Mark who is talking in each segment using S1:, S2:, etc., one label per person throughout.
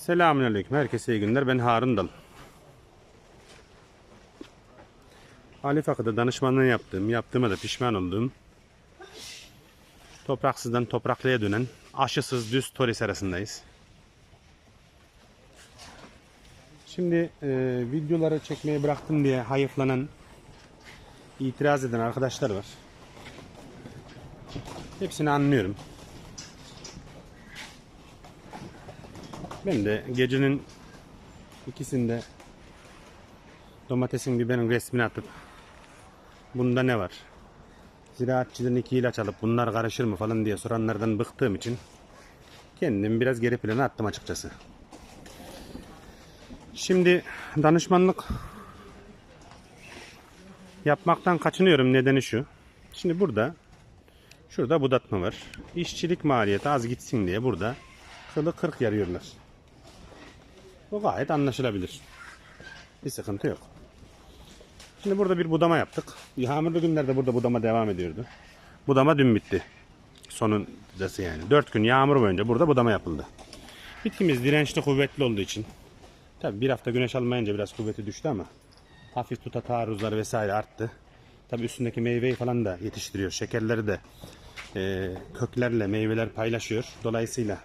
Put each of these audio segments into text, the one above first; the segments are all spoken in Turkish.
S1: Selamünaleyküm. Herkese iyi günler. Ben Harun Dal. Ali Fakı'da danışmanlığı yaptığım, yaptığıma da pişman olduğum topraksızdan topraklıya dönen aşısız düz toris arasındayız. Şimdi e, videoları çekmeyi bıraktım diye hayıflanan, itiraz eden arkadaşlar var. Hepsini anlıyorum. Ben de gecenin ikisinde domatesin biberin resmini atıp bunda ne var? Ziraatçıdan iki ilaç alıp bunlar karışır mı falan diye soranlardan bıktığım için kendimi biraz geri plana attım açıkçası. Şimdi danışmanlık yapmaktan kaçınıyorum nedeni şu. Şimdi burada şurada budatma var. İşçilik maliyeti az gitsin diye burada kılı 40 yarıyorlar. Bu gayet anlaşılabilir. Bir sıkıntı yok. Şimdi burada bir budama yaptık. Yağmurlu günlerde burada budama devam ediyordu. Budama dün bitti. Sonundası yani. 4 gün yağmur boyunca burada budama yapıldı. Bitkimiz dirençli kuvvetli olduğu için tabi bir hafta güneş almayınca biraz kuvveti düştü ama hafif tuta taarruzlar vesaire arttı. Tabi üstündeki meyveyi falan da yetiştiriyor. Şekerleri de e, köklerle meyveler paylaşıyor. Dolayısıyla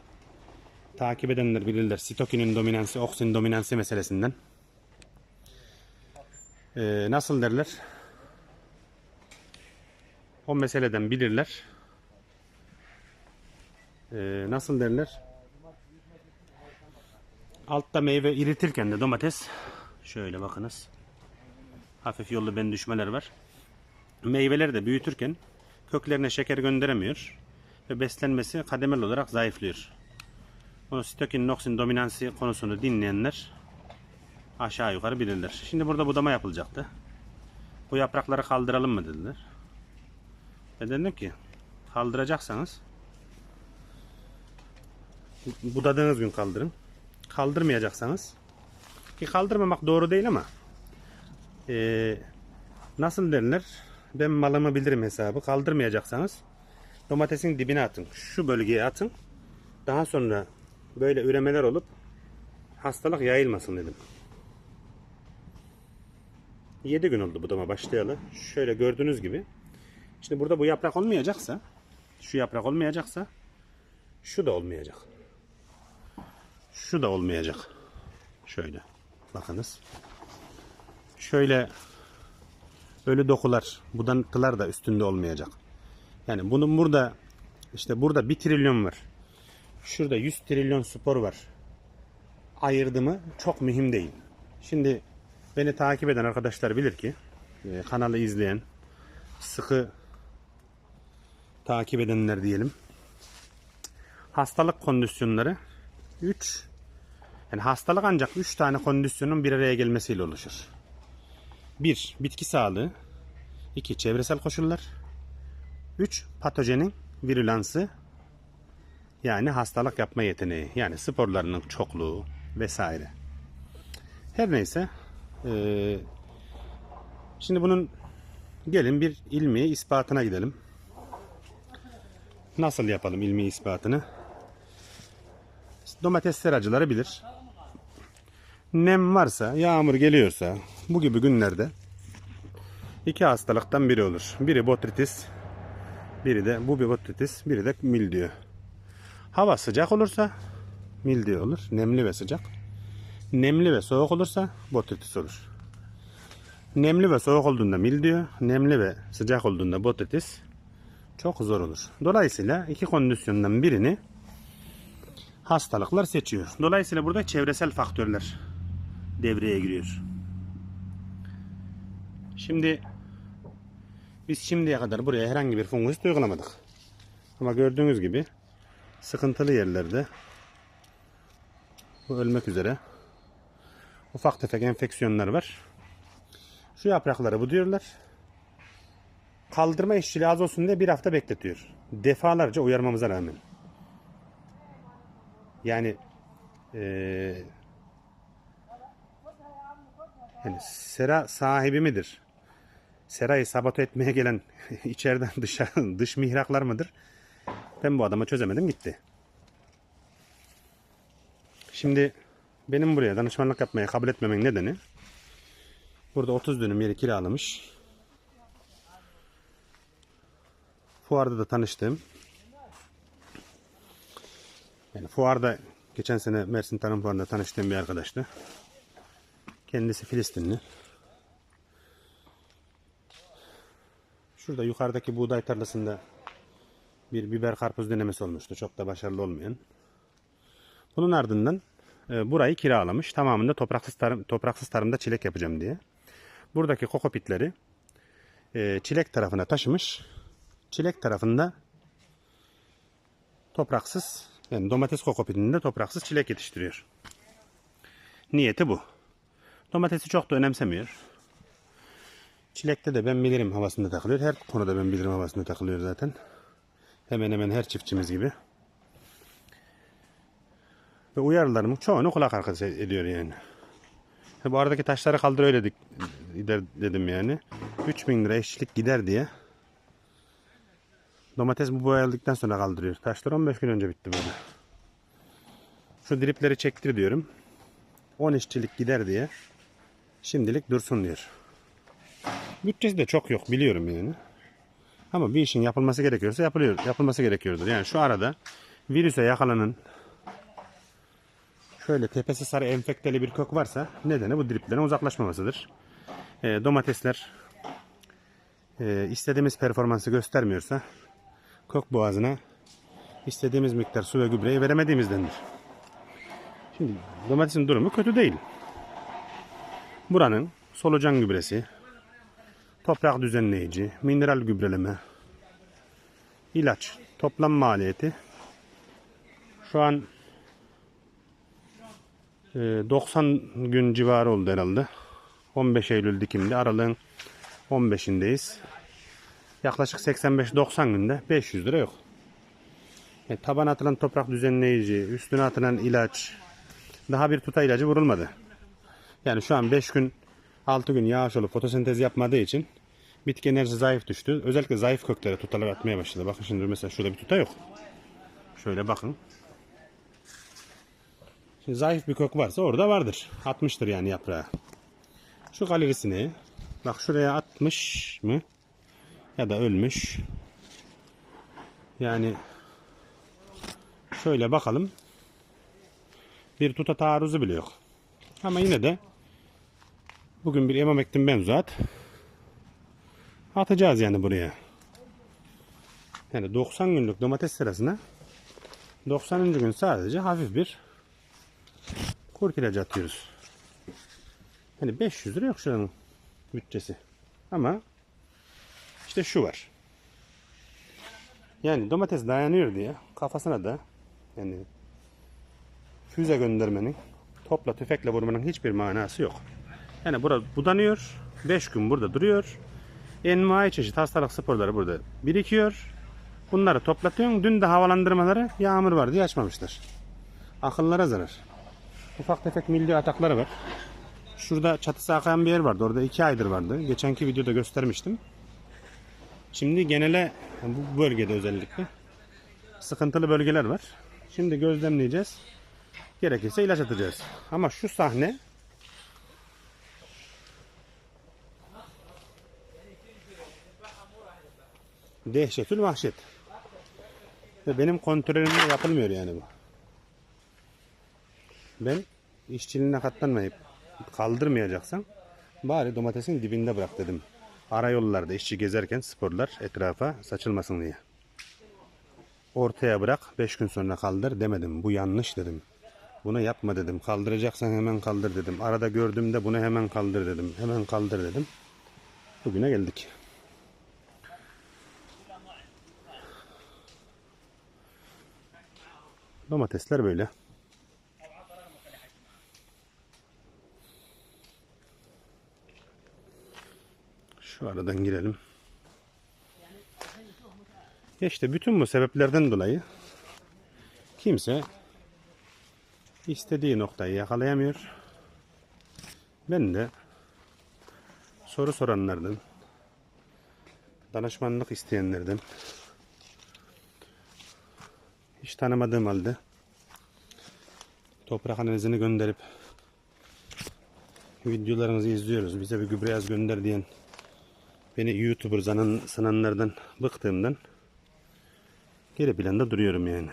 S1: takip edenler bilirler. Sitokinin dominansı, oksin dominansı meselesinden. Ee, nasıl derler? O meseleden bilirler. Ee, nasıl derler? Altta meyve iritirken de domates şöyle bakınız. Hafif yollu ben düşmeler var. Meyveleri de büyütürken köklerine şeker gönderemiyor ve beslenmesi kademeli olarak zayıflıyor. O sitokin noksin dominansı konusunu dinleyenler aşağı yukarı bilirler. Şimdi burada budama yapılacaktı. Bu yaprakları kaldıralım mı dediler. Ben dedim ki kaldıracaksanız budadığınız gün kaldırın. Kaldırmayacaksanız ki kaldırmamak doğru değil ama eee, nasıl derler ben malımı bilirim hesabı kaldırmayacaksanız domatesin dibine atın. Şu bölgeye atın. Daha sonra böyle üremeler olup hastalık yayılmasın dedim. 7 gün oldu budama başlayalı. Şöyle gördüğünüz gibi. Şimdi burada bu yaprak olmayacaksa, şu yaprak olmayacaksa, şu da olmayacak. Şu da olmayacak. Şöyle. Bakınız. Şöyle ölü dokular, budantılar da üstünde olmayacak. Yani bunun burada işte burada 1 trilyon var. Şurada 100 trilyon spor var. Ayırdı mı çok mühim değil. Şimdi beni takip eden arkadaşlar bilir ki e, kanalı izleyen sıkı takip edenler diyelim. Hastalık kondisyonları 3 yani hastalık ancak 3 tane kondisyonun bir araya gelmesiyle oluşur. 1. Bitki sağlığı 2. Çevresel koşullar 3. Patojenin virülansı yani hastalık yapma yeteneği yani sporlarının çokluğu vesaire. Her neyse eee, şimdi bunun gelin bir ilmi ispatına gidelim. Nasıl yapalım ilmi ispatını? Domates seracıları bilir. Nem varsa, yağmur geliyorsa bu gibi günlerde iki hastalıktan biri olur. Biri botritis, biri de bu bir botritis, biri de mildiyo. Hava sıcak olursa mildiyo olur. Nemli ve sıcak. Nemli ve soğuk olursa botritis olur. Nemli ve soğuk olduğunda mildiyo, nemli ve sıcak olduğunda botritis çok zor olur. Dolayısıyla iki kondisyondan birini hastalıklar seçiyor. Dolayısıyla burada çevresel faktörler devreye giriyor. Şimdi biz şimdiye kadar buraya herhangi bir fungus uygulamadık. Ama gördüğünüz gibi sıkıntılı yerlerde bu ölmek üzere ufak tefek enfeksiyonlar var. Şu yaprakları bu diyorlar. Kaldırma işçiliği az olsun diye bir hafta bekletiyor. Defalarca uyarmamıza rağmen. Yani eee yani sera sahibi midir? Serayı sabote etmeye gelen içeriden dışarı dış mihraklar mıdır? Ben bu adamı çözemedim gitti. Şimdi benim buraya danışmanlık yapmaya kabul etmemin nedeni burada 30 dönüm yeri kiralamış. Fuarda da tanıştım. Yani fuarda geçen sene Mersin Tarım Fuarı'nda tanıştığım bir arkadaştı. Kendisi Filistinli. Şurada yukarıdaki buğday tarlasında bir biber karpuz denemesi olmuştu. Çok da başarılı olmayan. Bunun ardından e, burayı kiralamış. Tamamında topraksız tarım topraksız tarımda çilek yapacağım diye. Buradaki kokopitleri e, çilek tarafına taşımış. Çilek tarafında topraksız yani domates kokopitinde topraksız çilek yetiştiriyor. Niyeti bu. Domatesi çok da önemsemiyor. Çilekte de ben bilirim havasında takılıyor. Her konuda ben bilirim havasında takılıyor zaten. Hemen hemen her çiftçimiz gibi. Ve uyarılarımın çoğunu kulak arkası ediyor yani. E bu aradaki taşları kaldır öyle gider dedim yani. 3000 lira işçilik gider diye. Domates bu boyaldıktan sonra kaldırıyor. Taşlar 15 gün önce bitti böyle. Şu dripleri çektir diyorum. 10 işçilik gider diye. Şimdilik dursun diyor. Bütçesi de çok yok biliyorum yani. Ama bir işin yapılması gerekiyorsa yapılıyor, yapılması gerekiyordur. Yani şu arada virüse yakalanan şöyle tepesi sarı enfekteli bir kök varsa nedeni bu driplerin uzaklaşmamasıdır. E, domatesler e, istediğimiz performansı göstermiyorsa kök boğazına istediğimiz miktar su ve gübreyi veremediğimizdendir. Şimdi domatesin durumu kötü değil. Buranın solucan gübresi, toprak düzenleyici, mineral gübreleme, ilaç, toplam maliyeti şu an e, 90 gün civarı oldu herhalde. 15 Eylül dikimde aralığın 15'indeyiz. Yaklaşık 85-90 günde 500 lira yok. Yani tabana atılan toprak düzenleyici, üstüne atılan ilaç, daha bir tuta ilacı vurulmadı. Yani şu an 5 gün 6 gün yağış olup fotosentez yapmadığı için bitki enerjisi zayıf düştü. Özellikle zayıf köklere tutalar atmaya başladı. Bakın şimdi mesela şurada bir tuta yok. Şöyle bakın. Şimdi zayıf bir kök varsa orada vardır. Atmıştır yani yaprağı. Şu galerisini bak şuraya atmış mı? Ya da ölmüş. Yani şöyle bakalım. Bir tuta taarruzu bile yok. Ama yine de bugün bir emamektin benzoat atacağız yani buraya. Yani 90 günlük domates sırasına 90. gün sadece hafif bir kurt ilacı atıyoruz. Hani 500 lira yok şuranın bütçesi. Ama işte şu var. Yani domates dayanıyor diye kafasına da yani füze göndermenin topla tüfekle vurmanın hiçbir manası yok. Yani burada budanıyor. 5 gün burada duruyor. Envai çeşit hastalık sporları burada birikiyor. Bunları toplatıyorsun. Dün de havalandırmaları yağmur var diye açmamışlar. Akıllara zarar. Ufak tefek milli atakları var. Şurada çatısı akayan bir yer vardı. Orada 2 aydır vardı. Geçenki videoda göstermiştim. Şimdi genele bu bölgede özellikle sıkıntılı bölgeler var. Şimdi gözlemleyeceğiz. Gerekirse ilaç atacağız. Ama şu sahne dehşetül vahşet. Benim kontrolümde yapılmıyor yani bu. Ben işçiliğine katlanmayıp kaldırmayacaksan bari domatesin dibinde bırak dedim. Ara yollarda işçi gezerken sporlar etrafa saçılmasın diye. Ortaya bırak 5 gün sonra kaldır demedim. Bu yanlış dedim. Bunu yapma dedim. Kaldıracaksan hemen kaldır dedim. Arada gördüğümde bunu hemen kaldır dedim. Hemen kaldır dedim. Bugüne geldik. Domatesler böyle. Şu aradan girelim. Ya işte bütün bu sebeplerden dolayı kimse istediği noktayı yakalayamıyor. Ben de soru soranlardan, danışmanlık isteyenlerden hiç tanımadığım halde toprak analizini gönderip videolarınızı izliyoruz. Bize bir gübre yaz gönder diyen beni YouTuber zanan, sananlardan bıktığımdan geri planda duruyorum yani.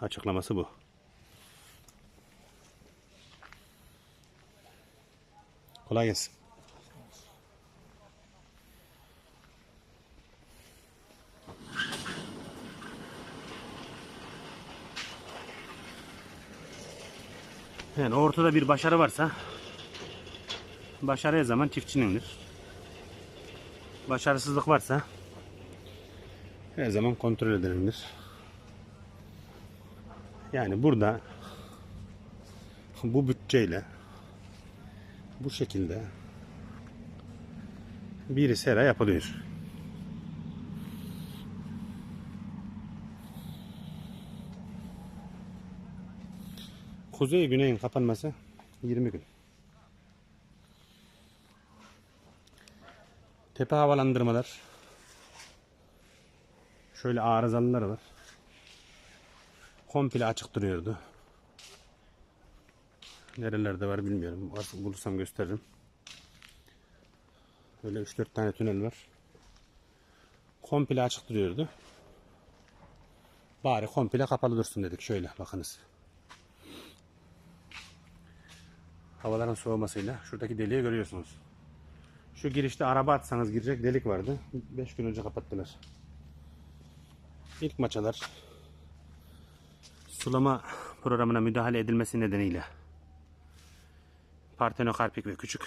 S1: Açıklaması bu. Kolay gelsin. Yani ortada bir başarı varsa başarı her zaman çiftçinindir. Başarısızlık varsa her zaman kontrol edilendir. Yani burada bu bütçeyle bu şekilde bir sera yapılıyor. Kuzey güneyin kapanması 20 gün. Tepe havalandırmalar. Şöyle arızalılar var. Komple açık duruyordu. Nerelerde var bilmiyorum. Varsa bulursam gösteririm. Böyle 3-4 tane tünel var. Komple açık duruyordu. Bari komple kapalı dursun dedik. Şöyle bakınız. Havaların soğumasıyla şuradaki deliği görüyorsunuz. Şu girişte araba atsanız girecek delik vardı. 5 gün önce kapattılar. İlk maçalar sulama programına müdahale edilmesi nedeniyle Partenokarpik ve küçük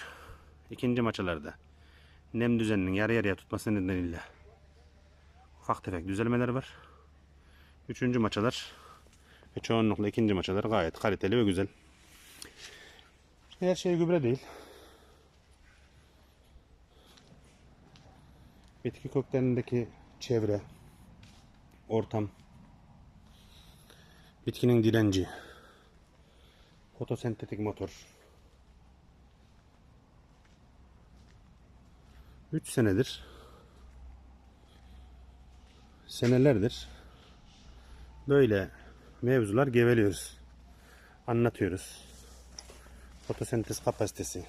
S1: ikinci maçalarda nem düzeninin yarı yarıya tutması nedeniyle ufak tefek düzelmeler var. Üçüncü maçalar ve çoğunlukla ikinci maçalar gayet kaliteli ve güzel. Her şey gübre değil. Bitki köklerindeki çevre, ortam, bitkinin direnci, fotosentetik motor. 3 senedir senelerdir böyle mevzular geveliyoruz. Anlatıyoruz. Fotosentez kapasitesi.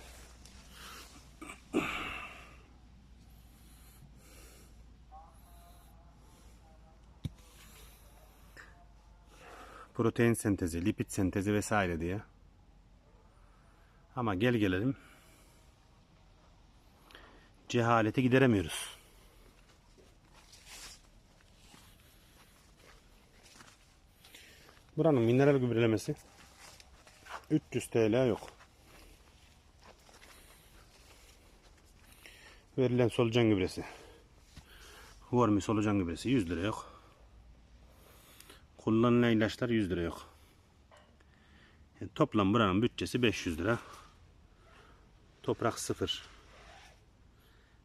S1: Protein sentezi, lipid sentezi vesaire diye. Ama gel gelelim cehaleti gideremiyoruz. Buranın mineral gübrelemesi 300 TL yok. Verilen solucan gübresi. Vormi solucan gübresi 100 lira yok. Kullanılan ilaçlar 100 lira yok. Yani toplam buranın bütçesi 500 lira. Toprak sıfır.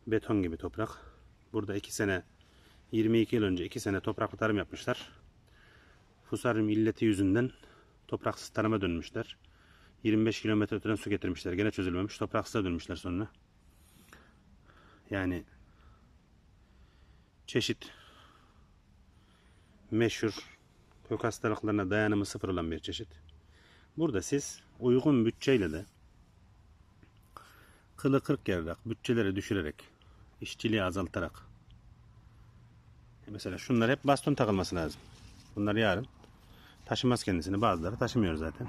S1: Beton gibi toprak. Burada 2 sene 22 yıl önce 2 sene topraklı tarım yapmışlar. Fusaryum illeti yüzünden topraksız tarıma dönmüşler. 25 kilometre öteden su getirmişler. Gene çözülmemiş. Topraksıza dönmüşler sonra. Yani çeşit meşhur kök hastalıklarına dayanımı sıfır olan bir çeşit. Burada siz uygun bütçeyle de kılı kırk yararak, bütçeleri düşürerek, işçiliği azaltarak mesela şunlar hep baston takılması lazım. Bunlar yarın taşımaz kendisini. Bazıları taşımıyor zaten.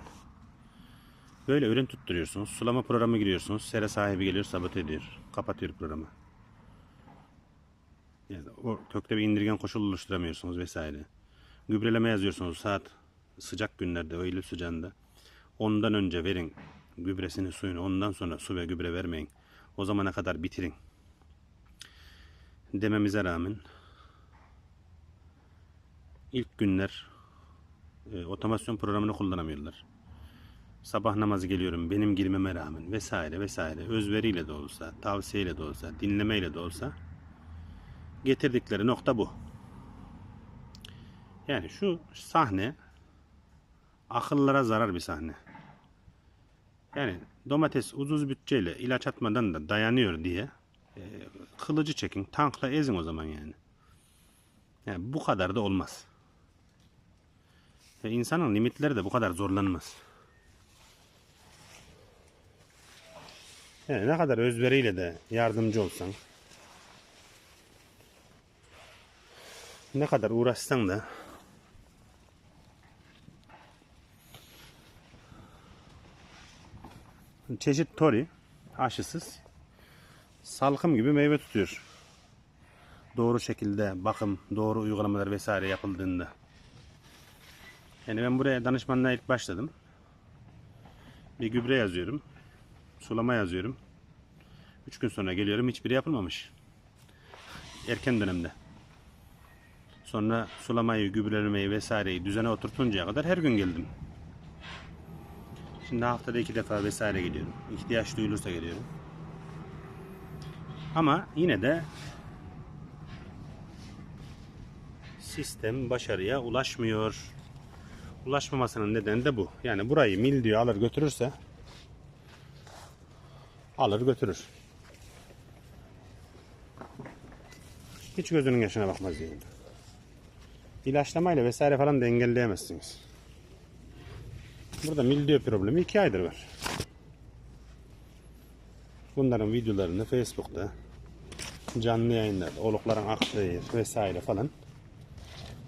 S1: Böyle ürün tutturuyorsunuz. Sulama programı giriyorsunuz. Sera sahibi geliyor sabote ediyor. Kapatıyor programı. Yani o kökte bir indirgen koşul oluşturamıyorsunuz vesaire. Gübreleme yazıyorsunuz saat sıcak günlerde, Eylül sıcağında. Ondan önce verin gübresini, suyunu. Ondan sonra su ve gübre vermeyin. O zamana kadar bitirin. Dememize rağmen ilk günler e, otomasyon programını kullanamıyorlar. Sabah namazı geliyorum benim girmeme rağmen vesaire vesaire özveriyle de olsa, tavsiyeyle de olsa, dinlemeyle de olsa getirdikleri nokta bu. Yani şu sahne akıllara zarar bir sahne. Yani domates uzun bütçeyle ilaç atmadan da dayanıyor diye e, kılıcı çekin, tankla ezin o zaman yani. Yani bu kadar da olmaz. Ve insanın limitleri de bu kadar zorlanmaz. Yani ne kadar özveriyle de yardımcı olsan, ne kadar uğraşsan da çeşit tori aşısız salkım gibi meyve tutuyor. Doğru şekilde bakım, doğru uygulamalar vesaire yapıldığında. Yani ben buraya danışmanlığa ilk başladım. Bir gübre yazıyorum. Sulama yazıyorum. 3 gün sonra geliyorum hiçbiri yapılmamış. Erken dönemde. Sonra sulamayı, gübrelemeyi vesaireyi düzene oturtuncaya kadar her gün geldim. Şimdi haftada iki defa vesaire geliyorum. İhtiyaç duyulursa geliyorum. Ama yine de sistem başarıya ulaşmıyor. Ulaşmamasının nedeni de bu. Yani burayı mil diyor alır götürürse alır götürür. Hiç gözünün yaşına bakmaz yani. İlaçlamayla vesaire falan da engelleyemezsiniz. Burada mildiyo problemi iki aydır var. Bunların videolarını Facebook'ta canlı yayınlarda, olukların aktığı yer vesaire falan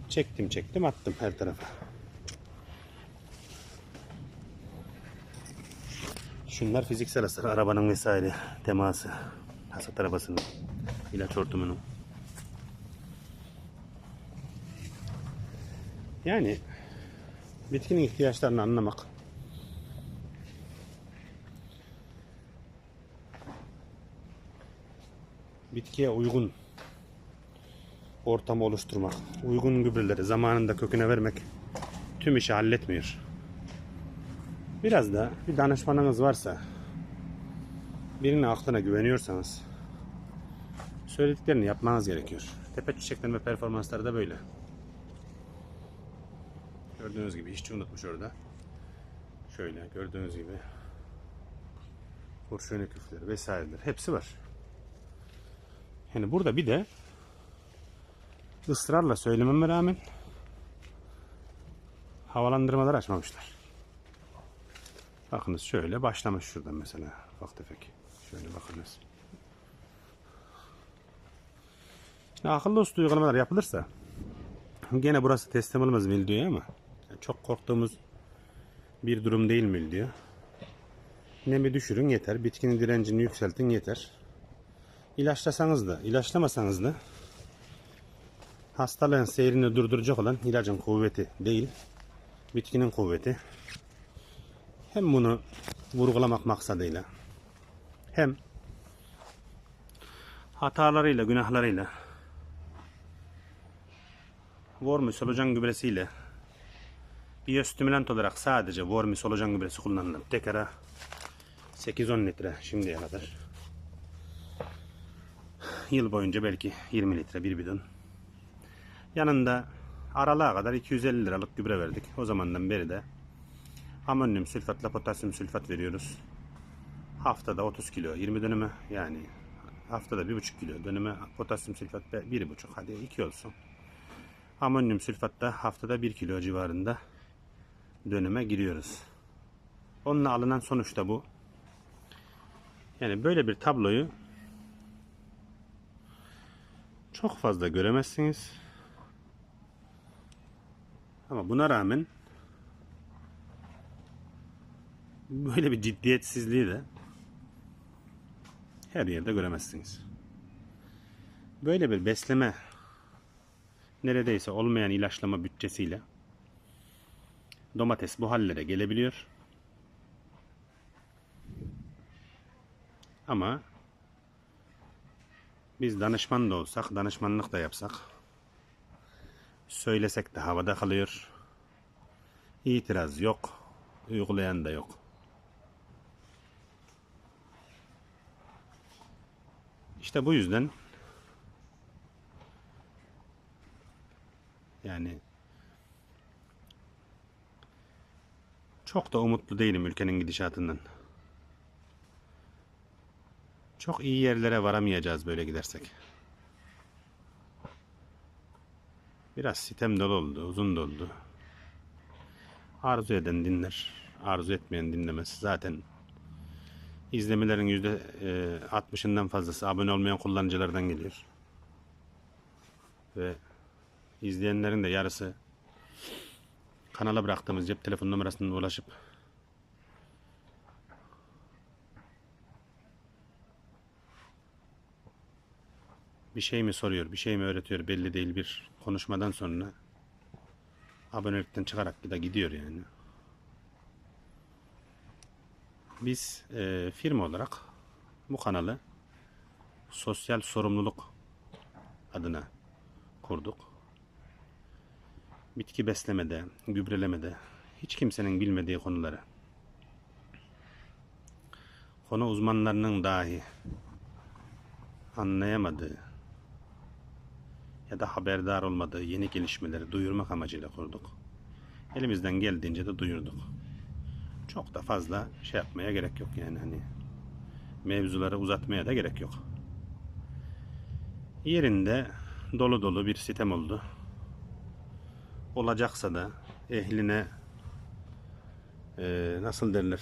S1: çektim çektim attım her tarafa. Şunlar fiziksel hasar, arabanın vesaire teması, hasat arabasının, ilaç hortumunun. Yani bitkinin ihtiyaçlarını anlamak bitkiye uygun ortamı oluşturmak, uygun gübreleri zamanında köküne vermek tüm işi halletmiyor. Biraz da bir danışmanınız varsa, birinin aklına güveniyorsanız söylediklerini yapmanız gerekiyor. Tepe çiçeklenme performansları da böyle. Gördüğünüz gibi işçi unutmuş orada. Şöyle gördüğünüz gibi kurşun küfleri vesaireler hepsi var. Yani burada bir de ısrarla söylememe rağmen havalandırmalar açmamışlar. Bakınız şöyle başlamış şuradan mesela ufak tefek. Şöyle bakınız. Şimdi akıllı uygulamalar yapılırsa gene burası teslim olmaz mildiyor ama çok korktuğumuz bir durum değil mildiyor. Nemi düşürün yeter. Bitkinin direncini yükseltin yeter. İlaçlasanız da, ilaçlamasanız da hastalığın seyrini durduracak olan ilacın kuvveti değil, bitkinin kuvveti. Hem bunu vurgulamak maksadıyla hem hatalarıyla, günahlarıyla Vormi solucan gübresiyle biyostimülant olarak sadece Vormi solucan gübresi kullanılır. Tekara 8-10 litre şimdiye kadar. Yıl boyunca belki 20 litre bir bidon. Yanında aralığa kadar 250 liralık gübre verdik. O zamandan beri de amonyum sülfatla potasyum sülfat veriyoruz. Haftada 30 kilo 20 dönüme yani haftada 1,5 kilo dönüme potasyum sülfat 1,5 hadi 2 olsun. Amonyum sülfatta haftada 1 kilo civarında dönüme giriyoruz. Onunla alınan sonuç da bu. Yani böyle bir tabloyu çok fazla göremezsiniz. Ama buna rağmen böyle bir ciddiyetsizliği de her yerde göremezsiniz. Böyle bir besleme neredeyse olmayan ilaçlama bütçesiyle domates bu hallere gelebiliyor. Ama biz danışman da olsak, danışmanlık da yapsak, söylesek de havada kalıyor. İtiraz yok, uygulayan da yok. İşte bu yüzden yani çok da umutlu değilim ülkenin gidişatından. Çok iyi yerlere varamayacağız böyle gidersek. Biraz sitem dolu oldu, uzun da oldu. Arzu eden dinler, arzu etmeyen dinlemez. Zaten İzlemelerin yüzde e, 60'ından fazlası abone olmayan kullanıcılardan geliyor. Ve izleyenlerin de yarısı kanala bıraktığımız cep telefon numarasından ulaşıp bir şey mi soruyor, bir şey mi öğretiyor belli değil bir konuşmadan sonra abonelikten çıkarak da gidiyor yani. Biz e, firma olarak bu kanalı sosyal sorumluluk adına kurduk. Bitki beslemede, gübrelemede hiç kimsenin bilmediği konuları konu uzmanlarının dahi anlayamadığı ya da haberdar olmadığı yeni gelişmeleri duyurmak amacıyla kurduk. Elimizden geldiğince de duyurduk. Çok da fazla şey yapmaya gerek yok yani hani mevzuları uzatmaya da gerek yok. Yerinde dolu dolu bir sitem oldu. Olacaksa da ehline eee, nasıl derler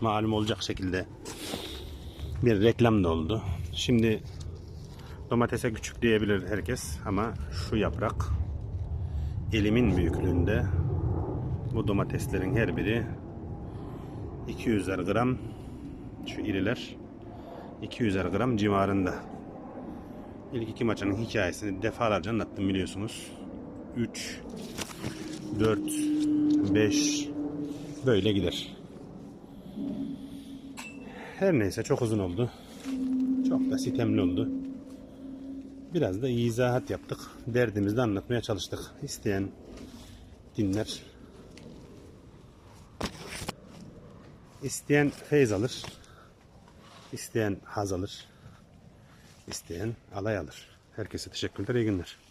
S1: malum olacak şekilde bir reklam da oldu. Şimdi domatese küçük diyebilir herkes ama şu yaprak elimin büyüklüğünde bu domateslerin her biri 200'er gram şu iriler 200'er gram civarında. İlk iki maçının hikayesini defalarca anlattım biliyorsunuz. 3 4 5 böyle gider. Her neyse çok uzun oldu. Çok da sitemli oldu. Biraz da izahat yaptık. Derdimizi de anlatmaya çalıştık. İsteyen dinler. İsteyen feyz alır. İsteyen haz alır. İsteyen alay alır. Herkese teşekkürler. iyi günler.